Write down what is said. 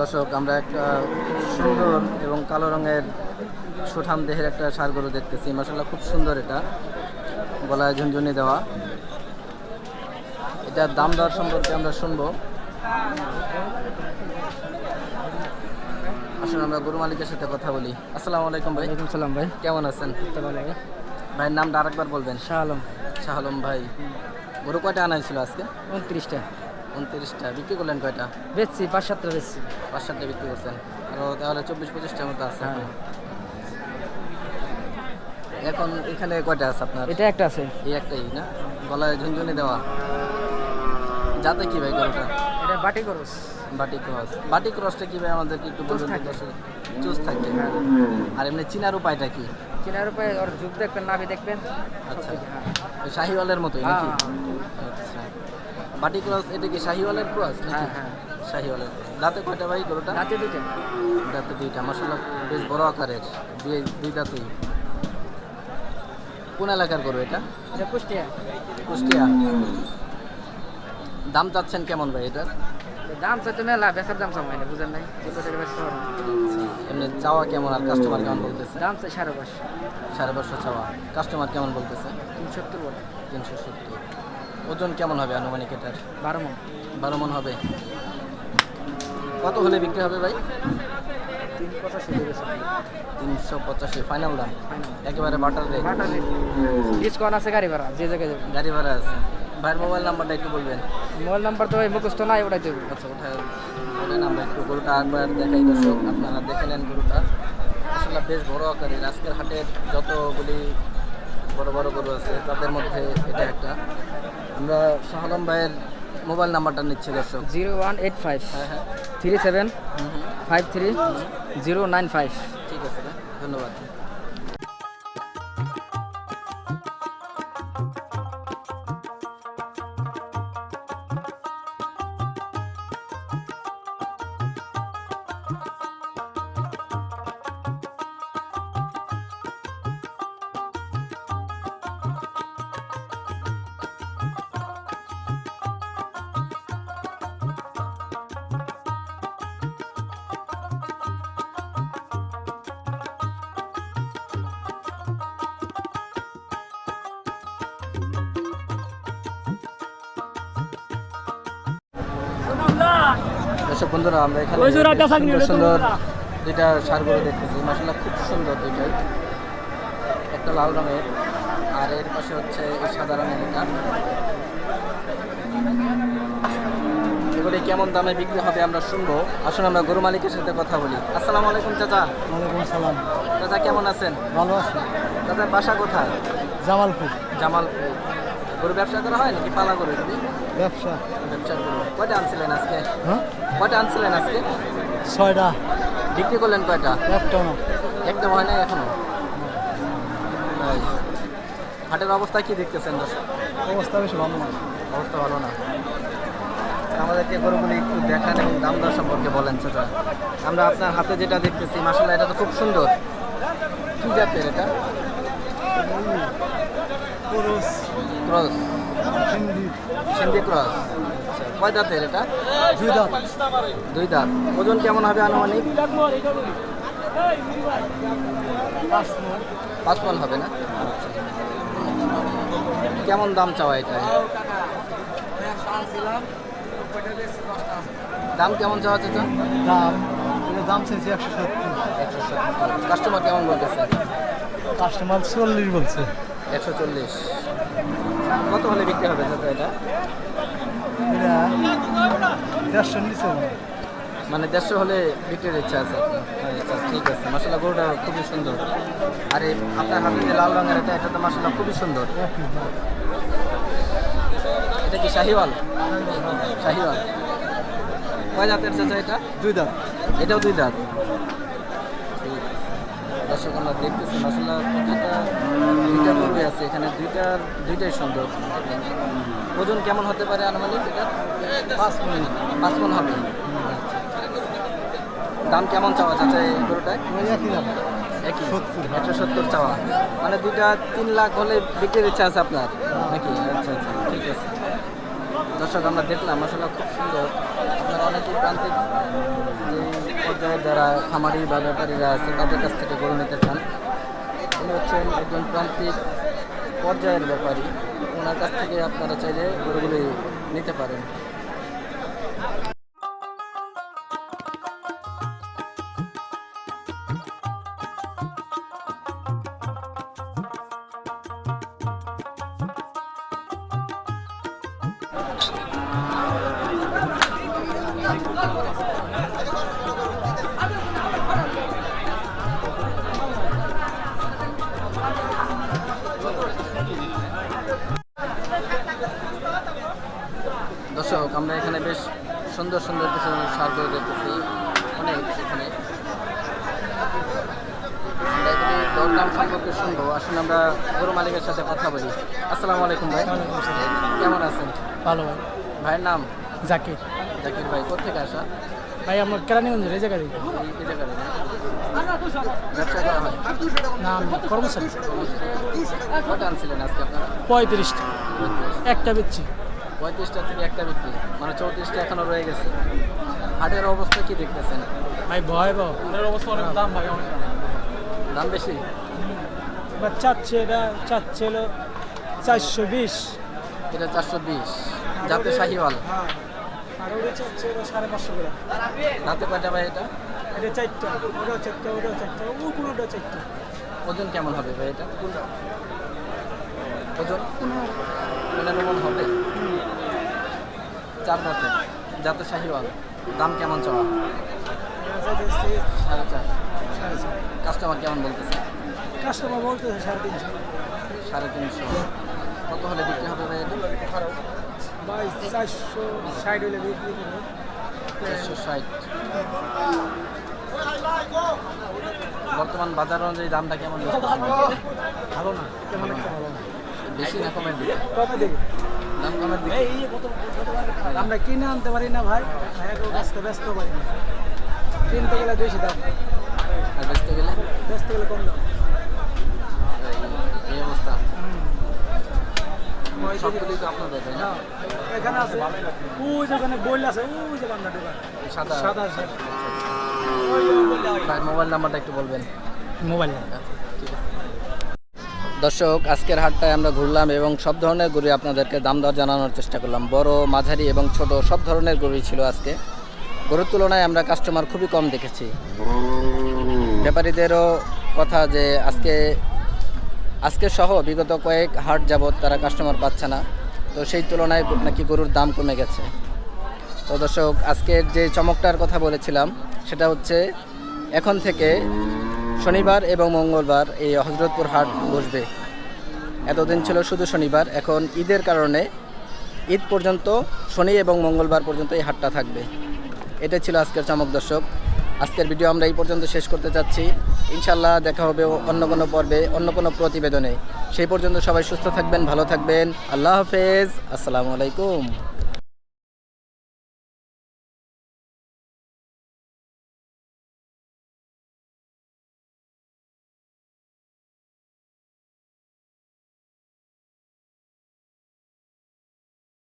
দর্শক আমরা একটা সুন্দর এবং কালো রঙের সুঠাম দেহের একটা সার গরু দেখতেছি। মাসাল্লাহ খুব সুন্দর এটা। গলায় ঝুনঝুনি দেওয়া। এটার দাম দর সম্পর্কে আমরা শুনব। আসলে আমরা গরু মালিকের সাথে কথা বলি। আসসালামু আলাইকুম ভাই। ওয়ালাইকুম সালাম ভাই। কেমন আছেন? ভালো ভাইয়ের নামটা আরেকবার বলবেন। শাহ আলম। শাহ আলম ভাই। গরু কয়টা আনাইছিল আজকে? উনত্রিশটা। উনত্রিশটা বিক্রি করলেন কয়টা? বেচছি পাঁচ সাতটা বেচছি। পাঁচ সাতটা বিক্রি করছেন। আরও তাহলে চব্বিশ পঁচিশটার মতো আছে হ্যাঁ। এখন এখানে কয়টা আছে আপনার? এটা একটা আছে। এই একটাই না? গলায় ঝুনঝুনি দেওয়া। যাতে কি ভাই গরুটা? এটা বাটি করস বাটি ক্রস। বাটি ক্রসটা কি ভাই? আমাদেরকে একটু। দর্শক। চুজ থাকে। আর এমনি চিনার উপায়টা কি? কেনার উপরে ওর যুগ দেখবেন নাভি দেখবেন। আচ্ছা। হ্যাঁ। শাহিওয়ালের মতোই নাকি? হ্যাঁ, বাটি ক্রস এটা কি শাহিওয়ালের ক্রস নাকি? হ্যাঁ হ্যাঁ। শাহিওয়ালের। দাঁতে কয়টা ভাই গরুটা? রাতে দুইটা। দাঁতে দুইটা মশলা বেশ বড় আকারের। দুই দুই দাঁতেই কোন এলাকার গরু এটা? এটা কুষ্টিয়া। কুষ্টিয়া। দাম চাচ্ছেন কেমন ভাই এটার? দাম চাইতে মেলা বেচার দাম সময় না বুঝেন নাই? এমনি চাওয়া কেমন আর কাস্টমার কেমন বলতেছে? দাম চাই সাড়ে পাঁচশো। সাড়ে পাঁচশো চাওয়া। কাস্টমার কেমন বলতেছে? তিন সত্তর বলে। তিনশো সত্তর। ওজন কেমন হবে আনুমানিক এটার? বারো মন। বারো মন হবে। কত হলে বিক্রি হবে ভাই? তিনশো পঁচাশি ফাইনাল দাম? একেবারে বাটার রেট ডিসকাউন্ট আছে গাড়ি ভাড়া যে জায়গায় যাবে। গাড়ি ভাড়া আছে। ভাইয়ের মোবাইল নাম্বারটা একটু বলবেন? মোবাইল নাম্বার তো ওই মুখস্থ নাই ওটাই দেবে আচ্ছা ওঠায় বলেন আমরা একটু গরুটা একবার দেখাই দর্শক। আপনারা দেখে নেন গরুটা। আসলে বেশ বড় আকারের। আজকের হাটের যতগুলি বড় বড় গরু আছে তাদের মধ্যে এটা একটা। আমরা শাহলম ভাইয়ের মোবাইল নাম্বারটা নিচ্ছি দর্শক। Zero one eight five. হ্যাঁ হ্যাঁ। Three seven five three zero nine five. ঠিক আছে ধন্যবাদ। দর্শক বন্ধুরা আমরা এখানে সুন্দর সুন্দর দুইটা সার দেখতেছি। মাসাল্লাহ খুব সুন্দর দুইটাই একটা লাল রঙের আর এর পাশে হচ্ছে সাদা রঙের এটা এগুলি কেমন দামে বিক্রি হবে আমরা শুনব। আসুন আমরা গরু মালিকের সাথে কথা বলি। আসসালামু আলাইকুম চাচা। ওয়ালাইকুম সালাম। চাচা কেমন আছেন? ভালো আছি। চাচার বাসা কোথায়? জামালপুর। জামালপুর। গরু ব্যবসা করা হয় নাকি পালা গরু ব্যবসা। ব্যবসা গরু কয়টা আনছিলেন আজকে? হ্যাঁ? কয়টা আনছিলেন আজকে? ছয়টা। বিক্রি করলেন কয়টা? একটা না। একদম হয় না এখনও। হাটের অবস্থা কি দেখতেছেন দর্শক? অবস্থা বেশি ভালো না। অবস্থা ভালো না। আমাদেরকে গরুগুলি একটু দেখান এবং দাম দর সম্পর্কে বলেন চাচা আমরা আপনার হাতে যেটা দেখতেছি মাসাল্লাহ এটা তো খুব সুন্দর। কি জাতের এটা? ক্রস হিন্দি সিন্ধি ক্রস কয় দাঁতের এটা? দুই দাঁত। দুই দাঁত। ওজন কেমন হবে আনুমানিক? পাঁচ মন হবে না? কেমন দাম চাওয়া এটা? দাম কেমন চাওয়া চাচা দাম দাম চাইছে একশো সত্তর। একশো কাস্টমার কেমন বলতেছে? কাস্টমার চল্লিশ বলছে। একশো চল্লিশ। কত হলে বিক্রি হবে এটা? দেড়শো নিচে মানে দেড়শো হলে বিক্রির ইচ্ছা আছে আচ্ছা ঠিক আছে। মশলা গরুটা খুবই সুন্দর। আর এই আপনার হাতে যে লাল রঙের এটা এটা তো মশলা খুবই সুন্দর। এটা কি শাহিওয়াল? শাহিওয়াল। কয় জাতের চাচা এটা? দুই দাঁত। এটাও দুই দাঁত? দর্শক আমরা দেখতেছি মশলা প্রতিটা দুইটা গরুই আছে এখানে দুইটার দুইটাই সুন্দর। ওজন কেমন হতে পারে আনুমানিক এটা? পাঁচ মিনিট পাঁচ মন হবে। দাম কেমন চাওয়া চাচা এই গরুটায়? একই। একশো সত্তর চাওয়া। মানে দুইটা তিন লাখ হলে বিক্রির ইচ্ছা আছে আপনার? নাকি? আচ্ছা আচ্ছা। দর্শক, আমরা দেখলাম আসলে খুব সুন্দর। আপনারা অনেকেই প্রান্তিক যে পর্যায়ের যারা খামারি বা ব্যাপারীরা আছে, তাদের কাছ থেকে গড়ে নিতে চান, উনি হচ্ছেন একজন প্রান্তিক পর্যায়ের ব্যাপারী। ওনার কাছ থেকে আপনারা চাইলে গরুগুলি নিতে পারেন। দর্শক আমরা এখানে বেশ সুন্দর সুন্দর কিছু সার গরু দেখতেছি। অনেক এখানে। আমরা দরদাম সম্পর্কে শুনব। আসলে আমরা গরু মালিকের সাথে কথা বলি। আসসালামু আলাইকুম ভাই। কেমন আছেন? ভালো ভাই। ভাইয়ের নাম? জাকির। জাকির ভাই কোথেকে আসা? ভাই আমার কেরানীগঞ্জের এই জায়গায় এই জায়গায় ব্যবসা করা হয়? না আমি কর্মচারী। কটা আনছিলেন আজকে আপনারা? পঁয়ত্রিশটা। একটা বেচছি। পঁয়ত্রিশটা থেকে একটা বিক্রি। মানে চৌত্রিশটা এখনও রয়ে গেছে। হাটের অবস্থা কি দেখতেছেন? ভাই ভয় পাও অবস্থা অনেক দাম ভাই দাম। বেশি? চাচ্ছে এটা চাচ্ছে হলো চারশো বিশ। এটা চারশো বিশ। যাতে শাহিওয়াল? আর ওটা চাচ্ছে সাড়ে পাঁচশো করে। রাতে কয়টা ভাই এটা? এটা চারটা। ওটাও চারটা ওটাও চারটা ও কোনোটা চারটা। ওজন কেমন হবে ভাই এটা? ওজন? পনেরো মন হবে। চার রাতে যাতে শাহিওয়াল। দাম কেমন চাওয়া? সাড়ে চার। কাস্টমার কেমন বলতেছে? কাস্টমার বলতেছে সাড়ে তিনশো। সাড়ে তিনশো। কত হলে বিক্রি হবে ভাই এটা? ভাই চারশো ষাট হলে বিক্রি করব। চারশো ষাট। বর্তমান বাজার অনুযায়ী দামটা কেমন? ভালো না। বেশি না কমের দিকে কমে দিকে আমরা কিনে আনতে পারি না ভাই। ব্যস্ত ব্যস্ত পারি না। কিনতে গেলে বেশি দাম। আর বেচতে গেলে? ব্যস্ত গেলে কম দাম। এই- অবস্থা। সবগুলি তো আপনাদের তাই না? না, এখানে আছে ওই যে বইল আছে ওই যে বান্ডা দোকান। সাদা। সাদা ভাই মোবাইল নাম্বারটা একটু বলবেন। মোবাইল দর্শক, আজকের হাটটায় আমরা ঘুরলাম এবং সব ধরনের গরু আপনাদেরকে দাম দর জানানোর চেষ্টা করলাম। বড়, মাঝারি এবং ছোট সব ধরনের গরুই ছিল আজকে। গরুর তুলনায় আমরা কাস্টমার খুবই কম দেখেছি। ব্যাপারীদেরও কথা যে আজকে আজকে সহ বিগত কয়েক হাট যাবৎ তারা কাস্টমার পাচ্ছে না। তো সেই তুলনায় নাকি গরুর দাম কমে গেছে। তো দর্শক, আজকের যে চমকটার কথা বলেছিলাম, সেটা হচ্ছে এখন থেকে শনিবার এবং মঙ্গলবার এই হজরতপুর হাট বসবে। এতদিন ছিল শুধু শনিবার, এখন ঈদের কারণে ঈদ পর্যন্ত, শনি এবং মঙ্গলবার পর্যন্ত এই হাটটা থাকবে। এটা ছিল আজকের চমক দর্শক। আজকের ভিডিও আমরা এই পর্যন্ত শেষ করতে চাচ্ছি। ইনশাল্লাহ দেখা হবে অন্য কোনো পর্বে, অন্য কোনো প্রতিবেদনে। সেই পর্যন্ত সবাই সুস্থ থাকবেন, ভালো থাকবেন। আল্লাহ হাফেজ। আসসালামু আলাইকুম।